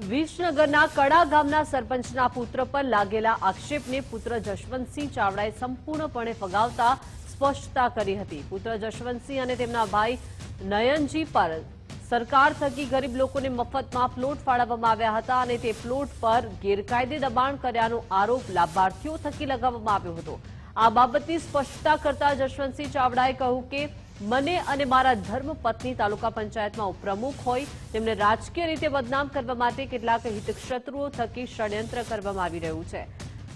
વિસનગરના કડા ગામના સરપંચના પુત્ર પર લાગેલા આક્ષેપને પુત્ર જશવંતસિંહ ચાવડાએ સંપૂર્ણપણે ફગાવતા સ્પષ્ટતા કરી હતી. પુત્ર જશવંતસિંહ અને તેમના ભાઈ નયનજી પર સરકાર થકી ગરીબ લોકોને મફતમાં પ્લોટ ફાળવવામાં આવ્યા હતા અને તે પ્લોટ પર ગેરકાયદે દબાણ કર્યાનો આરોપ લાભાર્થીઓ થકી લગાવવામાં આવ્યો હતો. આ બાબતની સ્પષ્ટતા કરતા જશવંતસિંહ ચાવડાએ કહ્યું કે મને અને મારા ધર્મપત્ની તાલુકા પંચાયતમાં ઉપપ્રમુખ હોય, તેમને રાજકીય રીતે બદનામ કરવા માટે કેટલાક હિતક્ષત્રુઓ થકી ષડયંત્ર કરવામાં આવી રહ્યું છે.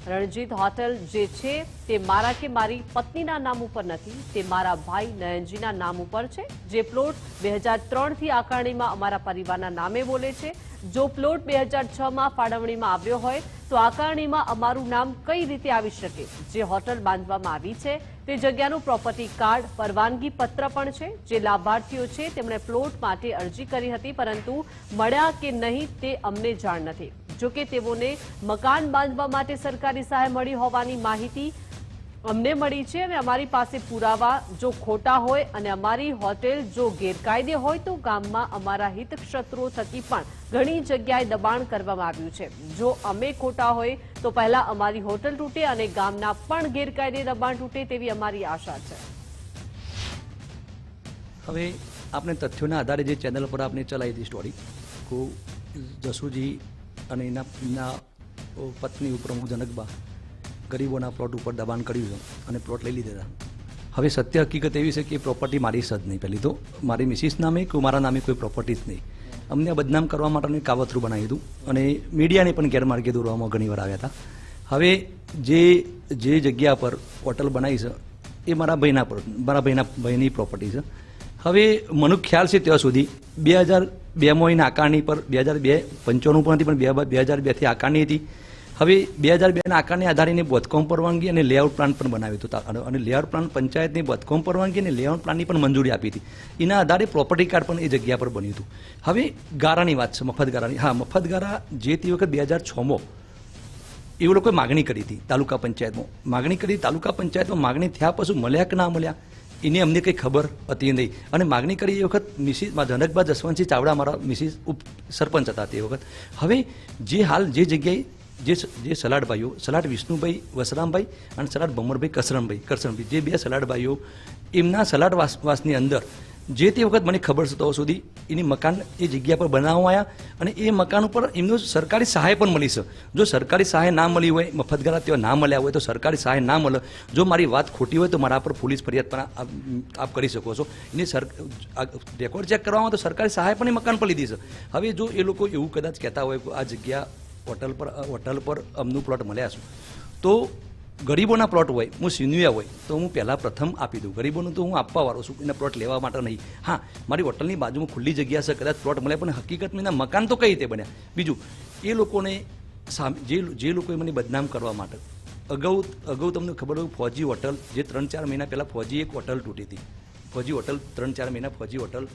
રણજીત હોટલ જે છે, તે મારા કે મારી પત્નીના નામ ઉપર નથી, તે મારા ભાઈ નયનજીના નામ ઉપર છે. જે પ્લોટ બે હજાર ત્રણથી આકારણીમાં અમારા પરિવારના નામે બોલે છે. જો પ્લોટ બે હજાર છમાં ફાળવણીમાં આવ્યો હોય તો આકારણીમાં અમારું નામ કઈ રીતે આવી શકે? જે હોટલ બાંધવામાં આવી છે, તે જગ્યાનું પ્રોપર્ટી કાર્ડ પરવાનગી પત્ર પણ છે. જે લાભાર્થીઓ છે, તેમણે પ્લોટ માટે અરજી કરી હતી, પરંતુ મળ્યા કે નહીં તે અમને જાણ નથી. જોકે તેઓને મકાન બાંધવા માટે સરકારી સહાય મળી હોવાની માહિતી અમને મળી છે અને અમારી પાસે પુરાવા જો ખોટા હોય અને અમારી હોટેલ જો ગેરકાયદે હોય તો ગામમાં અમારા હિતક્ષત્રુઓ થકી પણ ઘણી જગ્યાએ દબાણ કરવામાં આવ્યું છે. જો અમે ખોટા હોય તો પહેલા અમારી હોટેલ તૂટે અને ગામના પણ ગેરકાયદે દબાણ તૂટે તેવી અમારી આશા છે. હવે આપણે તથ્યોના આધારે જે ચેનલ પર આપણે ચલાવી હતી સ્ટોરી જસુજી અને એના પત્ની ઉપપ્રમુખ જનકબા ગરીબોના પ્લોટ ઉપર દબાણ કર્યું છે અને પ્લોટ લઈ લીધેલા. હવે સત્ય હકીકત એવી છે કે પ્રોપર્ટી મારી જ નહીં પહેલી તો. મારી મિસિસ નામે કે મારા નામે કોઈ પ્રોપર્ટી જ નહીં. અમને બદનામ કરવા માટેનું કાવતરું બનાવ્યું દીધું અને મીડિયાને પણ ગેરમાર્ગે દોરવામાં ઘણીવાર આવ્યા હતા. હવે જે જે જગ્યા પર હોટલ બનાવી છે, એ મારા ભાઈના પર, મારા ભાઈના, ભાઈની પ્રોપર્ટી છે. હવે મને ખ્યાલ છે ત્યાં સુધી બે હજાર બેમાં એના આકારણી પર, બે હજાર બે, પંચાણું પણ હતી પણ બે બે હજાર બેથી આકારણી હતી. હવે બે હજાર બેના આકારને આધારે એને બોધકોમ પરવાનગી અને લેઆઉટ પ્લાન પણ બનાવ્યું હતું. અને- લેઆઉટ પ્લાન પંચાયતની બોધકોમ પરવાનગી અને લેઆઉટ પ્લાનની પણ મંજૂરી આપી હતી. એના આધારે પ્રોપર્ટી કાર્ડ પણ એ જગ્યા પર બન્યું હતું. હવે ગારાની વાત છે, મફત ગારાની. હા, મફત ગારા જે તે વખત બે હજાર છમાં એવું લોકોએ માગણી કરી હતી તાલુકા પંચાયતમાં. માગણી કરી તાલુકા પંચાયતમાં માગણી થયા પછી મળ્યા કે ના મળ્યા, એની અમને કંઈ ખબર હતી નહીં. અને માગણી કરી એ વખત મિસિસ જનકબા જસવંતસિંહ ચાવડા, મારા મિસિસ ઉપ સરપંચ હતા તે વખત. હવે જે હાલ જે જગ્યાએ જે જે સલાડભાઈઓ સલાડ વિષ્ણુભાઈ, વસરામભાઈ અને સલાડ ભમરભાઈ, કસરમભાઈ કરસનભાઈ જે બે સલાડભાઈઓ એમના સલાડ વાસ, વાસની અંદર જે તે વખત મને ખબર છે તો સુધી એની મકાન એ જગ્યા પર બનાવવા આવ્યા અને એ મકાન ઉપર એમનું સરકારી સહાય પણ મળી છે. જો સરકારી સહાય ના મળી હોય મફતગારા તેઓ ના મળ્યા હોય, તો સરકારી સહાય ના મળે. જો મારી વાત ખોટી હોય તો મારા પર પોલીસ ફરિયાદ પણ આપ કરી શકો છો. એની સર રેકોર્ડ ચેક કરવામાં તો સરકારી સહાય પણ એ મકાન પર લીધી છે. હવે જો એ લોકો એવું કદાચ કહેતા હોય કે આ જગ્યા હોટલ પર હોટલ પર અમનું પ્લોટ મળ્યા છે. તો ગરીબોના પ્લોટ હોય, હું સિન્યુયા હોય, તો હું પહેલાં પ્રથમ આપી દઉં. ગરીબોનું તો હું આપવા વાળો છું, એના પ્લોટ લેવા માટે નહીં. હા, મારી હોટલની બાજુમાં ખુલ્લી જગ્યા છે, કદાચ પ્લોટ મળે, પણ હકીકતમાં એના મકાન તો કઈ રીતે બન્યા? બીજું, એ લોકોને જે જે લોકોએ મને બદનામ કરવા માટે, અગાઉ અગાઉ તમને ખબર હોય ફોજી હોટલ, જે ત્રણ ચાર મહિના પહેલાં ફોજી એક હોટલ તૂટી હતી. ફોજી હોટલ, ત્રણ ચાર મહિના ફોજી હોટલ